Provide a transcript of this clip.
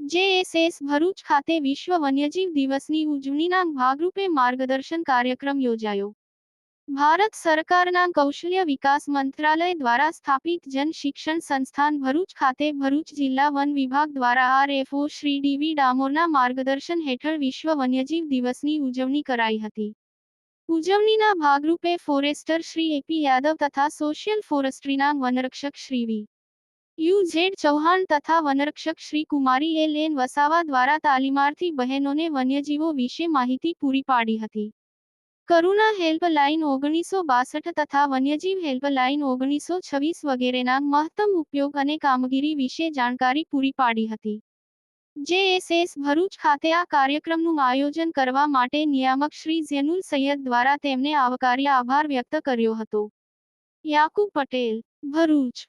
JSS Bharuch ખાતે વિશ્વ વન્યજીવ દિવસની ઉજવણીના ભાગરૂપે માર્ગદર્શન કાર્યક્રમ યોજાયો. ભારત સરકારના કૌશલ્ય વિકાસ મંત્રાલય દ્વારા સ્થાપિત જન શિક્ષણ સંસ્થાન ભરૂચ ખાતે ભરૂચ જિલ્લા વન વિભાગ દ્વારા આરએફઓ શ્રી ડીવી ડામોરના માર્ગદર્શન હેઠળ વિશ્વ વન્યજીવ દિવસની ઉજવણી કરાઈ હતી. ઉજવણીના ભાગરૂપે ફોરેસ્ટર શ્રી એપી યાદવ તથા સોશિયલ ફોરેસ્ટ્રીના વનરક્ષક Shri V. U Z Chauhan તથા વનરક્ષક શ્રી કુમારી એલ એન વસાવા દ્વારા તાલીમાર્થી બહેનોને વન્યજીવો વિશે માહિતી પૂરી પાડી હતી. કરુણા હેલ્પલાઇન ઓગણીસો બાસઠ તથા વન્યજીવ હેલ્પલાઇન ઓગણીસો છવ્વીસ વગેરેના મહત્તમ ઉપયોગ અને કામગીરી વિશે જાણકારી પૂરી પાડી હતી. જેએસએસ ભરૂચ ખાતે આ કાર્યક્રમનું આયોજન કરવા માટે નિયામક શ્રી ઝેનુલ સૈયદ દ્વારા તેમને આવકાર્યા આભાર વ્યક્ત કર્યો હતો. યાકુબ પટેલ, ભરૂચ.